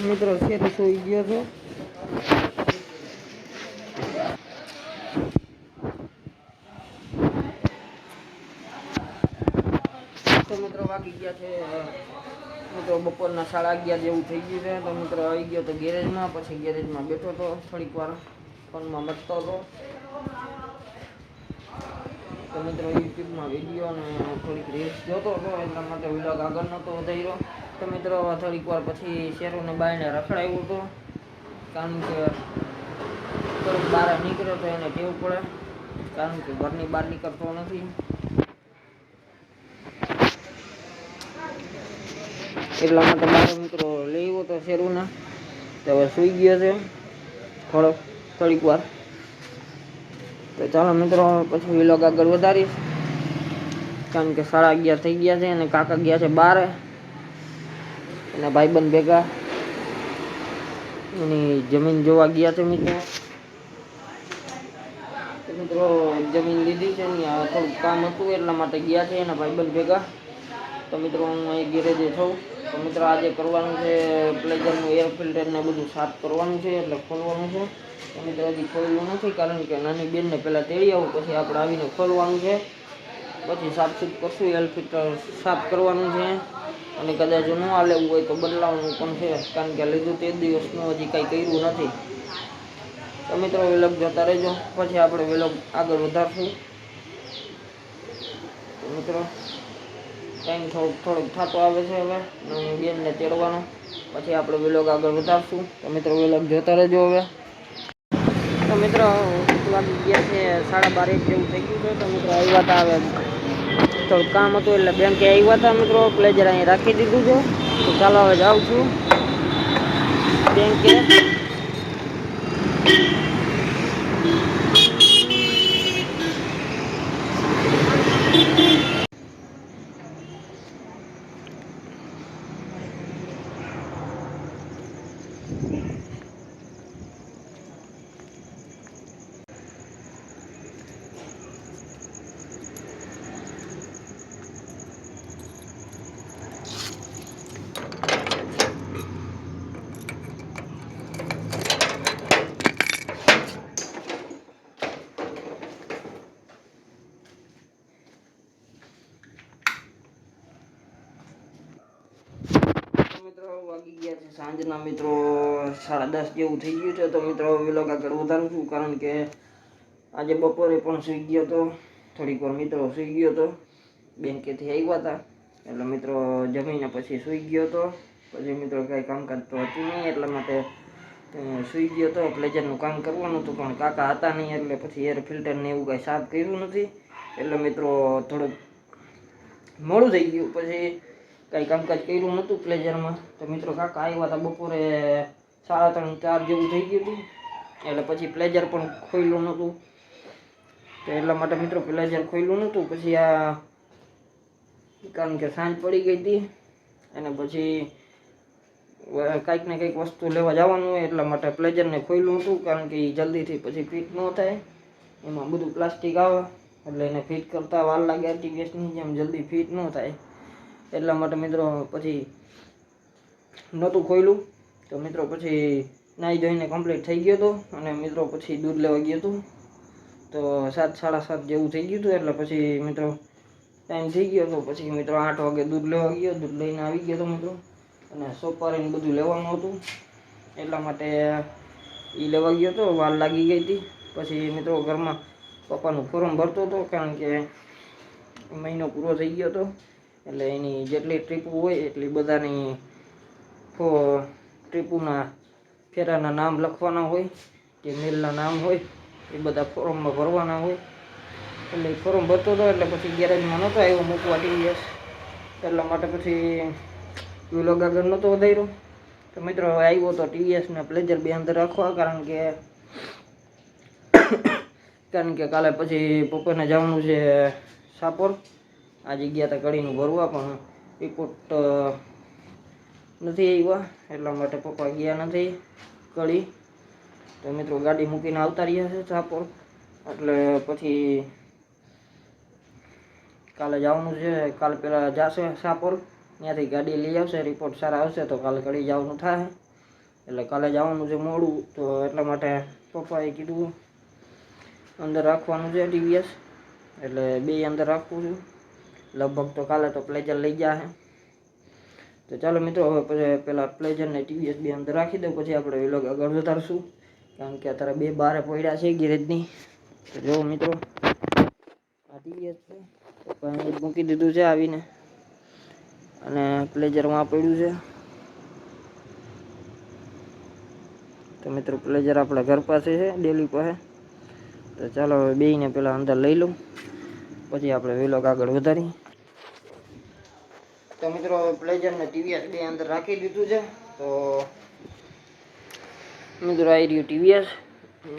મિત્રો શેરી સુઈ ગયો છે. તો મિત્રો, વાગી ગયા છે, મિત્રો, બપોરના સાડા અગિયાર જેવું થઈ ગયું છે. તો મિત્રો, આવી ગયો તો ગેરેજમાં, પછી ગેરેજમાં બેઠો હતો થોડીક વાર ફોનમાં મચતો હતો. તો મિત્રો યુટ્યુબમાં વીડિયો અને થોડીક રીલ્સ જોતો હતો. એટલા માટે વિલોગ આગળ નહોતો વધાર્યો. તો મિત્રો થોડીક વાર પછી શેરોને બાયને રખડાવ્યું હતો. કારણ કે થોડુંક બહાર નીકળે તો એને ટેવ પડે. કારણ કે ઘરની બહાર નીકળતો નથી. એટલા માટે મારો મિત્રો આવ્યો તો શેરુને. તો હવે સૂઈ ગયો છે. થોડોક, થોડીક વાર. તો ચાલો મિત્રો, પછી વિલોગ આગળ વધારીશ. કારણ કે સાડા અગિયાર થઈ ગયા છે અને કાકા ગયા છે બારે. એના ભાઈબંધ ભેગા. એની જમીન જોવા ગયા છે મિત્રો. મિત્રો, જમીન લીધી છે ને થોડુંક કામ હતું એટલા માટે ગયા છે એના ભાઈબંધ ભેગા. તો મિત્રો, હું અહીં ગેરેજે છું. તો મિત્રો, આજે કરવાનું છે પ્લેઝરનું એર ફિલ્ટર ને બધું સાફ કરવાનું છે, એટલે ખોલવાનું છે. તો મિત્રો હજી ખોલ્યું નથી, કારણ કે નાની બેનને પહેલાં તેડી આવું, પછી આપણે આવીને ખોલવાનું છે. પછી સાફસૂફ કરશું, એલ ફિલ્ટર સાફ કરવાનું છે. અને કદાચ ન લેવું હોય તો બદલાવવાનું પણ છે, કારણ કે લીધું તે દિવસનું હજી કાંઈ કર્યું નથી. તો મિત્રો, વેલોગ જોતા રહેજો. પછી આપણે વેલોગ આગળ વધારશું. મિત્રો, ટાઈમ થોડોક થોડોક થતો આવે છે હવે, નાની બેનને તેડવાનો. પછી આપણે વેલોગ આગળ વધારશું. તો મિત્રો, વેલોગ જોતા રહેજો હવે. તો મિત્રો વાગી ગયા છે, સાડા બાર એક જેવું થઈ ગયું છે, તો મિત્રો આવ્યા હતા હવે થોડુંક કામ હતું એટલે બેંકે આવ્યા હતા મિત્રો, પ્લેજર અહીં રાખી દીધું છે. તો ચાલો હવે જાઉં છું. બેંકે. તો મિત્રો વાગી ગયા છે સાંજના મિત્રો, સાડા દસ જેવું થઈ ગયું છે. તો મિત્રો વિલોગ આગળ વધારું છું કારણ કે આજે બપોરે પણ સૂઈ ગયો હતો થોડીક વાર મિત્રો સૂઈ ગયો હતો બેંકેથી આવ્યા હતા. એટલે મિત્રો, જમીને પછી સૂઈ ગયો હતો પછી મિત્રો કાંઈ કામકાજ તો હતું નહીં, એટલા માટે સૂઈ ગયો હતો પ્લેજરનું કામ કરવાનું હતું, પણ કાકા હતા નહીં, એટલે પછી એર ફિલ્ટર ને એવું કાંઈ સાફ કર્યું નથી. એટલે મિત્રો, થોડુંક મોડું થઈ ગયું. પછી કાંઈ કામકાજ કર્યું નહોતું પ્લેઝરમાં તો મિત્રો કાકા આવ્યા હતા બપોરે સાડા ત્રણ, ચાર જેવું થઈ ગયું હતું. એટલે પછી પ્લેઝર પણ ખોલ્યું નહોતું. તો એટલા માટે મિત્રો પ્લેઝર ખોલ્યું નહોતું. પછી આ કારણ કે સાંજ પડી ગઈ હતી અને પછી કંઈક ને કંઈક વસ્તુ લેવા જવાનું હોય એટલા માટે પ્લેઝરને ખોલ્યું હતું કારણ કે એ જલ્દીથી પછી ફિટ ન થાય. એમાં બધું પ્લાસ્ટિક આવે એટલે એને ફિટ કરતાં વાર લાગે ટીવીએસની જેમ જલ્દી ફિટ ન થાય. એટલા માટે મિત્રો પછી નહોતું ખોયલું. તો મિત્રો પછી નાહી ધોઈને કમ્પ્લીટ થઈ ગયો હતો અને મિત્રો પછી દૂધ લેવા ગયો હતો તો સાત, સાડા સાત જેવું થઈ ગયું હતું એટલે પછી મિત્રો ટાઈમ થઈ ગયો હતો પછી મિત્રો આઠ વાગે દૂધ લેવા ગયો, દૂધ લઈને આવી ગયો હતો મિત્રો. અને સોપારીને બધું લેવાનું હતું. એટલા માટે એ લેવા ગયો હતો વાર લાગી ગઈ હતી. પછી મિત્રો ઘરમાં પપ્પાનું ફોર્મ ભરતો હતો કારણ કે મહિનો પૂરો થઈ ગયો હતો. એટલે એની જેટલી ટ્રીપુ હોય એટલી બધાની ફો ટ્રીપુના ફેરાના નામ લખવાના હોય, કે મિલના નામ હોય, એ બધા ફોર્મમાં ભરવાના હોય. એટલે ફોર્મ ભરતો હતો એટલે પછી ગેરેજમાં નહોતો આવ્યો, મૂકવા ટીવીએસ એટલા માટે પછી વિલોગ આગળ નહોતો વધાર્યો. તો મિત્રો આવ્યો તો ટીવીએસને પ્લેઝર બે અંદર રાખવા, કારણ કે કારણ કે કાલે પછી પપ્પાને જવાનું છે સાપોર. આજે ગયા હતા કડીનું ભરવા પણ રિપોર્ટ નથી આવ્યા. એટલા માટે પપ્પા ગયા નથી કડી તો મિત્રો ગાડી મૂકીને આવતા રહ્યા છે સાપોર એટલે પછી કાલે જવાનું છે. કાલે પેલા જશે સાપોર ત્યાંથી ગાડી લઈ આવશે. રિપોર્ટ સારા આવશે તો કાલે કડી જવાનું થાય. એટલે કાલે જવાનું છે મોડું. તો એટલા માટે પપ્પાએ કીધું, અંદર રાખવાનું છે ટીવીએસ. એટલે બે અંદર રાખું છું. લગભગ તો કાલે તો પ્લેજર લઈ ગયા છે તો ચાલો મિત્રો, હવે પછી પેલા પ્લેજર ને ટીવીએસ બે અંદર રાખી દઉં, પછી આપણે વિલોગ આગળ વધારશું. કારણ કે અત્યારે બે બારે પડ્યા છે ગેરેજની. તો જો મિત્રો, આ ટીવીએસ છે. મૂકી દીધું છે આવીને. અને પ્લેજરમાં પડ્યું છે. તો મિત્રો પ્લેજર આપણા ઘર પાસે છે, ડેલી પાસે. તો ચાલો હવે બેને પેલા અંદર લઈ લઉં. પછી આપણે વિલોગ આગળ વધારી તો મિત્રો પ્લેજર ને ટીવીએસ બે અંદર રાખી દીધું છે. તો મિત્રો આવી રહ્યું ટીવીએસ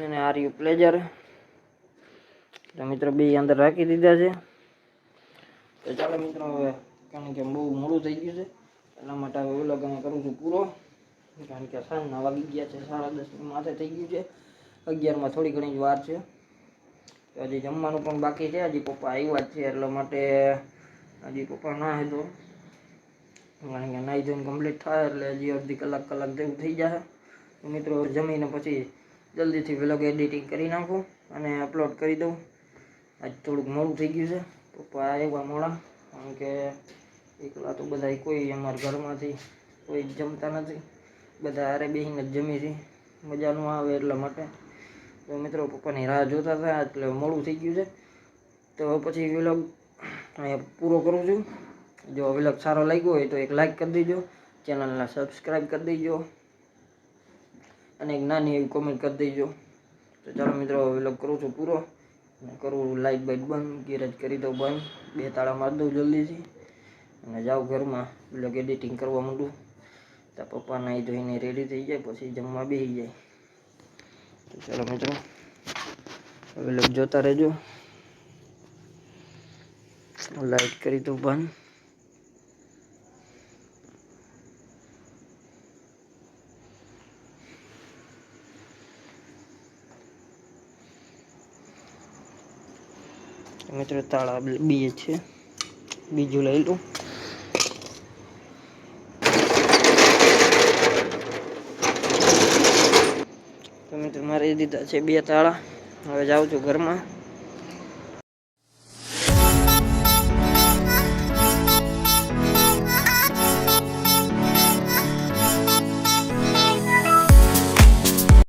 અને આ રહ્યું પ્લેજર. તો મિત્રો, બે અંદર રાખી દીધા છે. તો ચાલો મિત્રો, હવે કારણ કે બહુ મોડું થઈ ગયું છે એટલા માટે હવે વિલોગ અમે કરું છું પૂરો. કારણ કે સાંજના વાગી ગયા છે, સાડા દસ માથે થઈ ગયું છે. અગિયારમાં થોડી ઘણી જ વાર છે. હજી જમવાનું પણ બાકી છે. હજી પપ્પા આવ્યા જ છે એટલા માટે હજી પપ્પા ના હે તો. કારણ કે નાઈ ધોઈને કમ્પ્લીટ થાય એટલે હજી અડધી કલાક કલાક જેવું થઈ જશે. મિત્રો, જમીને પછી જલ્દીથી વ્લોગ એડિટિંગ કરી નાખું અને અપલોડ કરી દઉં. આજ થોડુંક મોડું થઈ ગયું છે. પપ્પા આવ્યા મોડા. કારણ કે એકલા તો બધા કોઈ અમારા ઘરમાંથી કોઈ જમતા નથી. બધા હારે બેસીને જ જમી છે મજા ન આવે એટલા માટે. તો મિત્રો પપ્પાની રાહ જોતા હતા, એટલે મોડું થઈ ગયું છે. તો પછી વિલોગ પૂરો કરું છું. જો વિલોગ સારો લાગ્યો હોય તો એક લાઈક કરી દેજો, ચેનલને સબસ્ક્રાઈબ કરી દેજો, અને એક નાની એવી કોમેન્ટ કરી દેજો. તો ચાલો મિત્રો વિલોગ કરું છું પૂરો. કરું લાઈટ બાઈટ બંધ, ગેરેજ કરી દઉં બંધ. બે તાળા મારી દઉં જલ્દીથી. અને જાઉં ઘરમાં વિલોગ એડિટિંગ કરવા માંડું. તો પપ્પા નાહી ધોઈને રેડી થઈ જાય, પછી જમવા બેસી જાય. તો ચાલો મિત્રો, હવે લોક જોતા રહેજો. લાઈટ કરી દઉં બંધ. મિત્રો, તાળા બે છે. બીજું લઈ લઉં તો મિત્રો મારી દીધા છે બે તાળા. હવે જાઉં છું ઘરમાં.